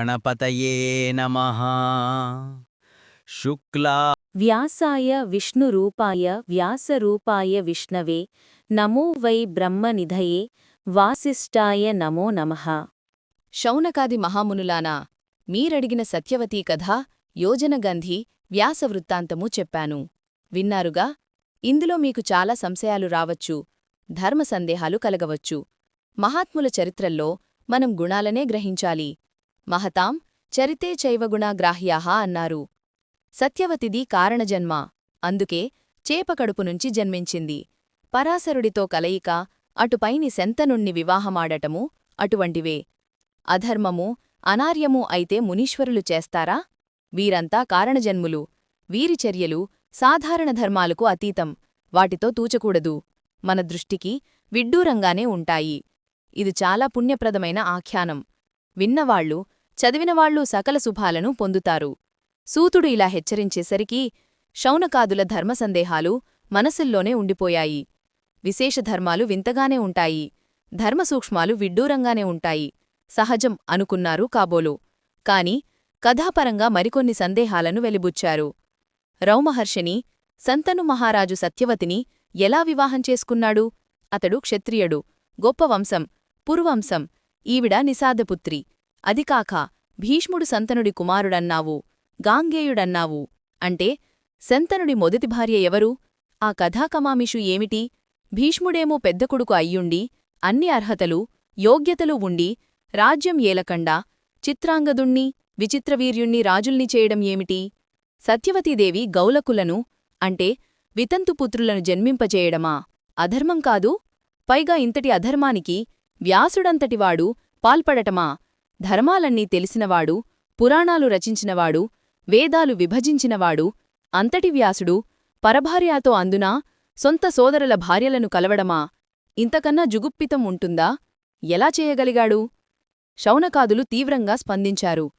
గణపతయే నమ. శుక్లా వ్యాసాయ విష్ణురూపాయ వ్యాసరూపాయ విష్ణవే నమో వై బ్రహ్మనిధయే వాసిష్ఠాయ నమో నమః. శౌనకాది మహామునులానా మీరడిగిన సత్యవతీ కథ యోజనగంధి వ్యాసవృత్తాంతము చెప్పాను. విన్నారుగా? ఇందులో మీకు చాలా సంశయాలు రావచ్చు ధర్మ సందేహాలు కలగవచ్చు. మహాత్ముల చరిత్రల్లో మనం గుణాలనే గ్రహించాలి. మహతాం చరితే చైవగుణాగ్రాహ్యాహ అన్నారు. సత్యవతిది కారణజన్మ. అందుకే చేపకడుపు నుంచి జన్మించింది. పరాశరుడితో కలయిక అటుపైని శంతనుణ్ణి వివాహమాడటము అటువంటివే. అధర్మము అనార్యము అయితే మునీశ్వరులు చేస్తారా? వీరంతా కారణజన్ములు. వీరి చర్యలు సాధారణ ధర్మాలకు అతీతం. వాటితో తూచకూడదు. మన దృష్టికి విడ్డూరంగానే ఉంటాయి. ఇది చాలా పుణ్యప్రదమైన ఆఖ్యానం. విన్నవాళ్ళు చదివినవాళ్ళు సకల శుభాలను పొందుతారు. సూతుడు ఇలా హెచ్చరించేసరికి శౌనకాదుల ధర్మసందేహాలు మనసుల్లోనే ఉండిపోయాయి. విశేషధర్మాలు వింతగానే ఉంటాయి. ధర్మసూక్ష్మాలు విడ్డూరంగానే ఉంటాయి. సహజం అనుకున్నారు కాబోలు. కాని కథాపరంగా మరికొన్ని సందేహాలను వెలిబుచ్చారు. రౌమహర్షిని సంతను మహారాజు సత్యవతిని ఎలా వివాహం చేసుకున్నాడు? అతడు క్షత్రియుడు గొప్ప వంశం పురువంశం ఈవిడ నిసాదపుత్రి అదికాక భీష్ముడు సంతనుడి కుమారుడన్నావు గాంగేయుడన్నావు. అంటే శంతనుడి మొదటి భార్య ఎవరు? ఆ కథాకమామిషు ఏమిటి? భీష్ముడేమో పెద్ద కొడుకు అయ్యుండి అన్ని అర్హతలు యోగ్యతలు ఉండి రాజ్యం ఏలకండా చిత్రాంగదుణ్ణి విచిత్రవీర్యుణ్ణి రాజుల్ని చేయడం ఏమిటి? సత్యవతీదేవి గౌలకులను అంటే వితంతుపుత్రులను జన్మింపజేయడమా? అధర్మం కాదు పైగా ఇంతటి అధర్మానికి వ్యాసుడంతటివాడు పాల్పడటమా? ధర్మాలన్నీ తెలిసినవాడు పురాణాలు రచించినవాడు వేదాలు విభజించినవాడు అంతటి వ్యాసుడు పరభార్యాతో అందునా? సొంత సోదరుల భార్యలను కలవడమా? ఇంతకన్నా జుగుప్పితం ఉంటుందా? ఎలా చేయగలిగాడు? శౌనకాదులు తీవ్రంగా స్పందించారు.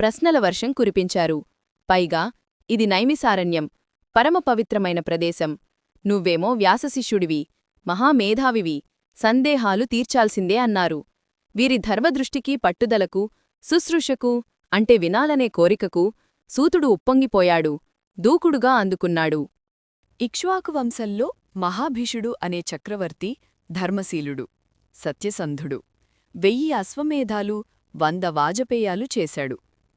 ప్రశ్నల వర్షం కురిపించారు. పైగా ఇది నైమిసారణ్యం పరమపవిత్రమైన ప్రదేశం. నువ్వేమో వ్యాసశిష్యుడివి మహామేధావివి. సందేహాలు తీర్చాల్సిందే అన్నారు. వీరి ధర్మదృష్టికి పట్టుదలకు శుశ్రూషకు అంటే వినాలనే కోరికకు సూతుడు ఉప్పొంగిపోయాడు దూకుడుగా అందుకున్నాడు. ఇక్ష్వాకు వంశంలో మహాభీషుడు అనే చక్రవర్తి ధర్మశీలుడు సత్యసంధుడు. వెయ్యి అశ్వమేధాలు వంద వాజపేయాలు చేశాడు.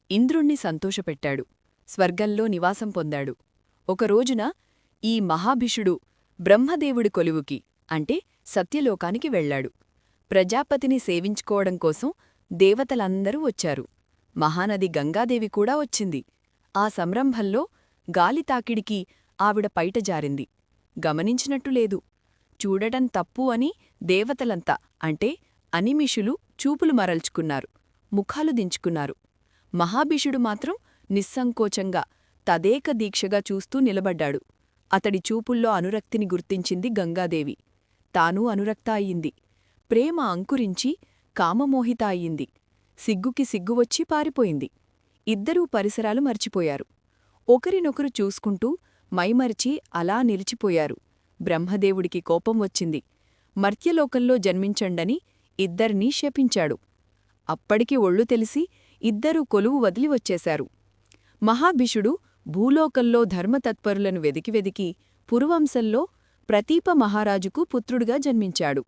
ఇంద్రుణ్ణి సంతోషపెట్టాడు స్వర్గంలో నివాసం పొందాడు. ఒకరోజున ఈ మహాభిషుడు బ్రహ్మదేవుడి కొలువుకి అంటే సత్యలోకానికి వెళ్ళాడు ప్రజాపతిని సేవించుకోవడం కోసం దేవతలందరూ వచ్చారు. మహానది గంగాదేవి కూడా వచ్చింది. ఆ సంరంభంలో గాలి తాకిడికి ఆవిడ పైట జారింది. గమనించినట్టు లేదు. చూడటం తప్పు అని దేవతలంతా అంటే అనిమిషులు చూపులు మరల్చుకున్నారు. ముఖాలు దించుకున్నారు. మహాభిషుడు మాత్రం నిస్సంకోచంగా తదేక దీక్షగా చూస్తూ నిలబడ్డాడు. అతడి చూపుల్లో అనురక్తిని గుర్తించింది గంగాదేవి. తానూ అనురక్త అయింది ప్రేమ అంకురించి కామమోహిత అయింది సిగ్గుకి సిగ్గువచ్చి పారిపోయింది. ఇద్దరూ పరిసరాలు మర్చిపోయారు. ఒకరినొకరు చూసుకుంటూ మైమరిచి అలా నిలిచిపోయారు. బ్రహ్మదేవుడికి కోపం వచ్చింది. మర్త్యలోకంలో జన్మించండని ఇద్దరినీ శపించాడు. అప్పటికి ఒళ్ళు తెలిసి ఇద్దరూ కొలువు వదిలి వచ్చేశారు. మహాభిషుడు భూలోకంలో ధర్మతత్పరులను వెదికి వెదికి పురువంశంలో ప్రతీప మహారాజుకు పుత్రుడుగా జన్మించాడు.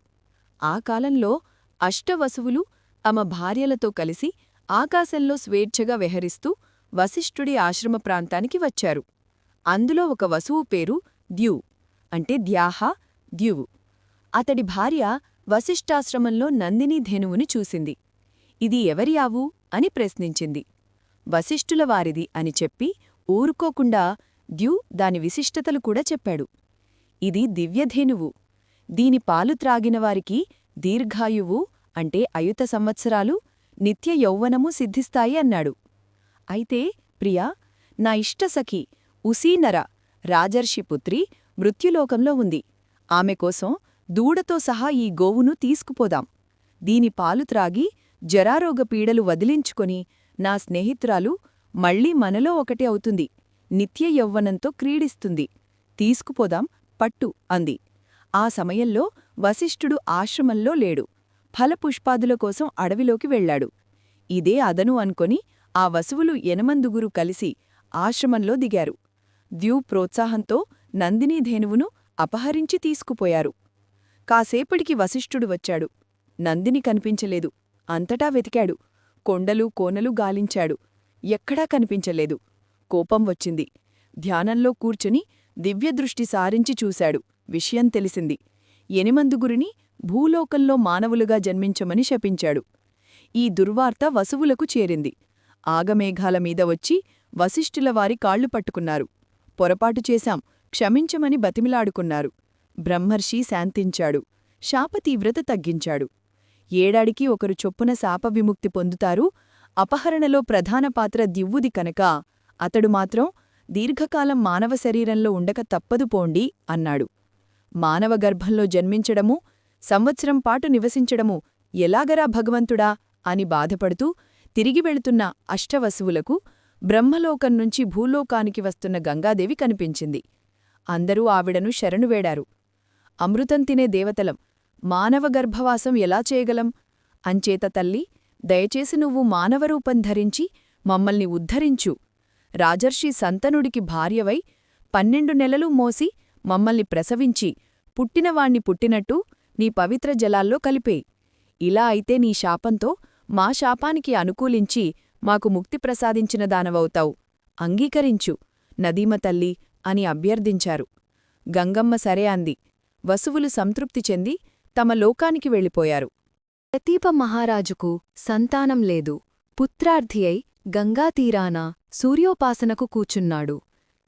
ఆ కాలంలో అష్టవసువులు తమ భార్యలతో కలిసి ఆకాశంలో స్వేచ్ఛగా విహరిస్తూ వశిష్ఠుడి ఆశ్రమ ప్రాంతానికి వచ్చారు. అందులో ఒక వసువు పేరు ద్యూ అంటే ద్యాహ ద్యువు. అతడి భార్య వశిష్ఠాశ్రమంలో నందినీ ధేనువుని చూసింది. ఇది ఎవరి ఆవు? అని ప్రశ్నించింది. వశిష్ఠుల వారిది అని చెప్పి ఊరుకోకుండా ద్యూ దాని విశిష్టతలు కూడా చెప్పాడు. ఇది దివ్యధేనువు. దీని పాలు త్రాగినవారికి దీర్ఘాయువు అంటే అయుత సంవత్సరాలు నిత్య యౌవనము సిద్ధిస్తాయి అన్నాడు. అయితే ప్రియా నా ఇష్టసఖి ఉసీనర రాజర్షిపుత్రి మృత్యులోకంలో ఉంది. ఆమె కోసం దూడతో సహా ఈ గోవును తీసుకుపోదాం. దీని పాలు త్రాగి జరారోగ పీడలు వదిలించుకొని నా స్నేహితురాలు మళ్ళీ మనలో ఒకటి అవుతుంది. నిత్య యౌవనంతో క్రీడిస్తుంది. తీసుకుపోదాం పట్టు అంది. ఆ సమయంలో వశిష్ఠుడు ఆశ్రమంలో లేడు. ఫలపుష్పాదుల కోసం అడవిలోకి వెళ్ళాడు ఇదే అదను అనుకొని ఆ వసువులు ఎనమందుగురు కలిసి ఆశ్రమంలో దిగారు. ద్యూ ప్రోత్సాహంతో నందినీ ధేనువును అపహరించి తీసుకుపోయారు. కాసేపటికి వశిష్ఠుడు వచ్చాడు. నందిని కనిపించలేదు. అంతటా వెతికాడు. కొండలు కోనలు గాలించాడు. ఎక్కడా కనిపించలేదు. కోపం వచ్చింది. ధ్యానంలో కూర్చుని దివ్యదృష్టి సారించి చూశాడు. విషయం తెలిసింది. ఎనిమందుగురిని భూలోకంలో మానవులుగా జన్మించమని శపించాడు. ఈ దుర్వార్త వసువులకు చేరింది. ఆగమేఘాల మీద వచ్చి వశిష్ఠుల వారి కాళ్ళు పట్టుకున్నారు. పొరపాటు చేశాం. క్షమించమని బతిమిలాడుకున్నారు. బ్రహ్మర్షి శాంతించాడు. శాపతీవ్రత తగ్గించాడు. ఏడాడికి ఒకరు చొప్పున శాప విముక్తి పొందుతారు. అపహరణలో ప్రధాన పాత్ర దివ్వుది కనుక. అతడు మాత్రం దీర్ఘకాలం మానవ శరీరంలో ఉండక తప్పదు పోండి అన్నాడు. మానవ గర్భంలో జన్మించడము సంవత్సరం పాటు నివసించడము ఎలాగరా భగవంతుడా అని బాధపడుతూ తిరిగి వెళుతున్న అష్టవసువులకు బ్రహ్మలోకం నుంచి భూలోకానికి వస్తున్న గంగాదేవి కనిపించింది. అందరూ ఆవిడను శరణువేడారు అమృతం తినే దేవతలం మానవ గర్భవాసం ఎలా చేయగలం? అంచేత తల్లి దయచేసి నువ్వు మానవరూపం ధరించి మమ్మల్ని ఉద్ధరించు రాజర్షి సంతనుడికి భార్యవై పన్నెండు నెలలు మోసి మమ్మల్ని ప్రసవించి పుట్టినవాణ్ణి పుట్టినట్టు నీ పవిత్ర జలాల్లో కలిపే ఇలా అయితే నీ శాపంతో మా శాపానికి అనుకూలించి మాకు ముక్తి ప్రసాదించిన దానవవుతావు. అంగీకరించు నదీమ తల్లి అని అభ్యర్థించారు. గంగమ్మ సరే అంది. వసువులు సంతృప్తి చెంది తమ లోకానికి వెళ్ళిపోయారు. ప్రతీప మహారాజుకు సంతానం లేదు. పుత్రార్థి అయి గంగాతీరాన సూర్యోపాసనకు కూచున్నాడు.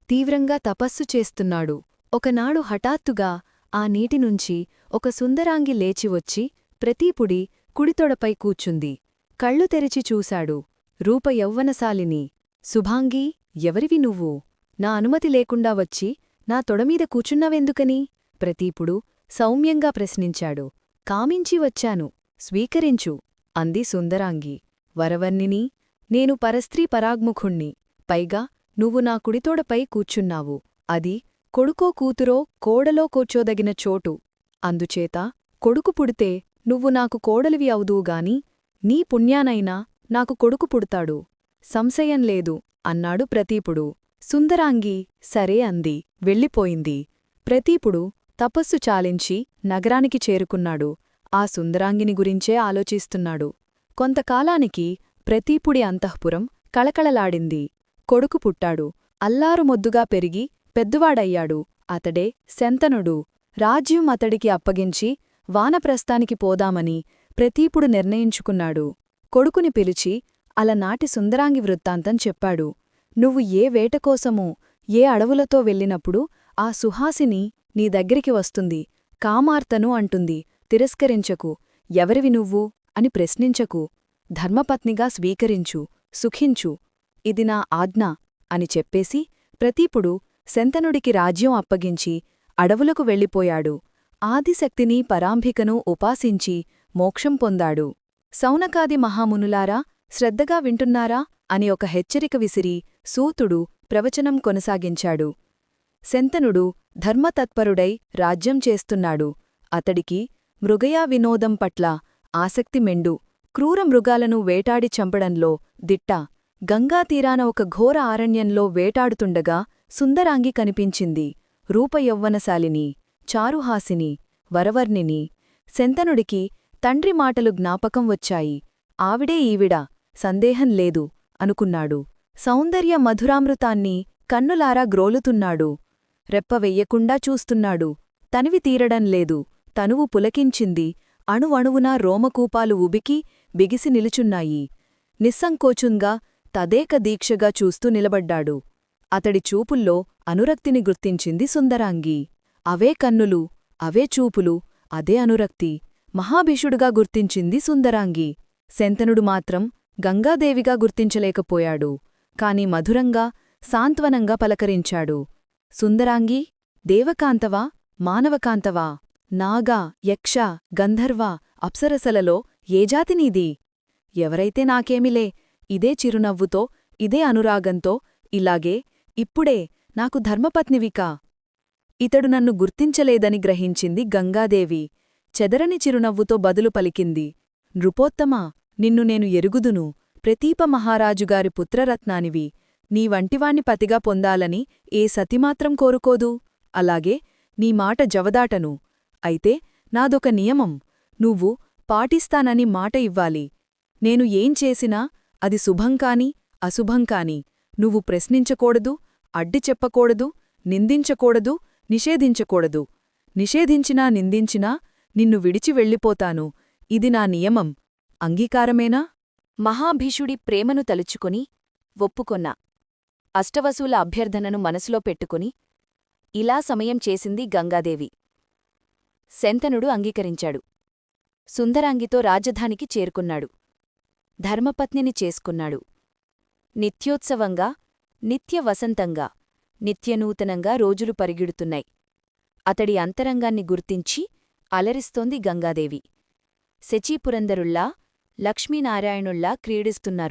తీవ్రంగా తపస్సు చేస్తున్నాడు. ఒకనాడు హఠాత్తుగా ఆ నీటినుంచి ఒక సుందరాంగి లేచివచ్చి ప్రతీపుడి కుడితొడపై కూచుంది. కళ్ళు తెరిచి చూశాడు. రూప యౌవనశాలిని. శుభాంగీ ఎవరివి నువ్వు? నా అనుమతి లేకుండా వచ్చి నా తొడమీద కూచున్నవెందుకని? ప్రతీపుడు సౌమ్యంగా ప్రశ్నించాడు. కామించి వచ్చాను. స్వీకరించు అంది సుందరాంగి. వరవర్ణిని నేను పరస్త్రీ పరాగ్ముఖుణ్ణి. పైగా నువ్వు నా కుడితోడపై కూర్చున్నావు. అది కొడుకో కూతురో కోడలో కూర్చోదగిన చోటు. అందుచేత కొడుకు పుడితే నువ్వు నాకు కోడలివి అవుదువుగాని నీ పుణ్యానైనా నాకు కొడుకు పుడతాడు. సంశయం లేదు అన్నాడు ప్రతీపుడు. సుందరాంగి సరే అంది. వెళ్ళిపోయింది. ప్రతీపుడు తపస్సు చాలించి నగరానికి చేరుకున్నాడు. ఆ సుందరాంగిని గురించే ఆలోచిస్తున్నాడు. కొంతకాలానికి ప్రతీపుడి అంతఃపురం కళకళలాడింది. కొడుకు పుట్టాడు. అల్లారుమొద్దుగా పెరిగి పెద్దవాడయ్యాడు. అతడే శంతనుడు. రాజ్యం అతడికి అప్పగించి వానప్రస్థానికి పోదామని ప్రతీపుడు నిర్ణయించుకున్నాడు. కొడుకుని పిలిచి అలనాటి సుందరాంగి వృత్తాంతం చెప్పాడు. నువ్వు ఏ వేటకోసమో ఏ అడవులతో వెళ్ళినప్పుడు ఆ సుహాసిని నీ దగ్గరికి వస్తుంది. కామార్తను అంటుంది. తిరస్కరించకు. ఎవరివి నువ్వు? అని ప్రశ్నించకు. ధర్మపత్నిగా స్వీకరించు సుఖించు ఇది నా ఆజ్ఞ అని చెప్పేసి ప్రతీపుడు శంతనుడికి రాజ్యం అప్పగించి అడవులకు వెళ్ళిపోయాడు. ఆదిశక్తిని పరాంభికను ఉపాసించి మోక్షం పొందాడు. సౌనకాది మహామునులారా శ్రద్ధగా వింటున్నారా అని ఒక హెచ్చరిక విసిరి సూతుడు ప్రవచనం కొనసాగించాడు. శంతనుడు ధర్మతత్పరుడై రాజ్యం చేస్తున్నాడు. అతడికి మృగయా వినోదం పట్ల ఆసక్తి మెండు. క్రూర మృగాలను వేటాడి చంపడంలో దిట్ట. గంగాతీరాన ఒక ఘోర ఆరణ్యంలో వేటాడుతుండగా సుందరాంగి కనిపించింది. రూపయౌవ్వనశాలిని చారుహాసిని వరవర్ణిని. శంతనుడికి తండ్రి మాటలు జ్ఞాపకం వచ్చాయి. ఆవిడే ఈవిడ సందేహం లేదు అనుకున్నాడు. సౌందర్య మధురామృతాన్ని కన్నులారా గ్రోలుతున్నాడు. రెప్పవెయ్యకుండా చూస్తున్నాడు. తనివి తీరడం లేదు. తనువు పులకించింది. అణువణువునా రోమకూపాలు ఉబికి బిగిసి నిలుచున్నాయి. నిస్సంకోచుంగా తదేక దీక్షగా చూస్తూ నిలబడ్డాడు. అతడి చూపుల్లో అనురక్తిని గుర్తించింది సుందరాంగి. అవే కన్నులు అవే చూపులు అదే అనురక్తి మహాభీషుడుగా గుర్తించింది సుందరాంగి. శంతనుడు మాత్రం గంగాదేవిగా గుర్తించలేకపోయాడు. కాని మధురంగా సాంత్వనంగా పలకరించాడు. సుందరాంగి దేవకాంతవా మానవకాంతవా నాగా యక్ష గంధర్వ అప్సరసలలో ఏ జాతి నీది? ఎవరైతే నాకేమిలే ఇదే చిరునవ్వుతో ఇదే అనురాగంతో ఇలాగే ఇప్పుడే నాకు ధర్మపత్నివికా. ఇతడు నన్ను గుర్తించలేదని గ్రహించింది గంగాదేవి. చెదరని చిరునవ్వుతో బదులు పలికింది. నృపోత్తమా నిన్ను నేను ఎరుగుదును. ప్రతీప మహారాజుగారి పుత్రరత్నానివి. నీ వంటివాణ్ణి పతిగా పొందాలని ఏ సతిమాత్రం కోరుకోదు. అలాగే నీ మాట జవదాటను. అయితే నాదొక నియమం. నువ్వు పాటిస్తానని మాట ఇవ్వాలి. నేను ఏం చేసినా అది శుభంకాని అశుభంకాని నువ్వు ప్రశ్నించకూడదు అడ్డి చెప్పకూడదు నిందించకూడదు నిషేధించకూడదు. నిషేధించినా నిందించినా నిన్ను విడిచి వెళ్ళిపోతాను. ఇది నా నియమం. అంగీకారమేనా? మహాభీషుడి ప్రేమను తలుచుకొని ఒప్పుకొన్నా. అష్టవసూల అభ్యర్థనను మనసులో పెట్టుకుని ఇలా సమయం చేసింది గంగాదేవి. శంతనుడు అంగీకరించాడు. సుందరాంగితో రాజధానికి చేరుకున్నాడు. ధర్మపత్నిని చేసుకున్నాడు. నిత్యోత్సవంగా నిత్య వసంతంగా నిత్యనూతనంగా రోజులు పరిగిడుతున్నాయి. అతడి అంతరంగాన్ని గుర్తించి అలరిస్తోంది గంగాదేవి. శచీపురందరుల్లా లక్ష్మీనారాయణుల్లా క్రీడిస్తున్నారు.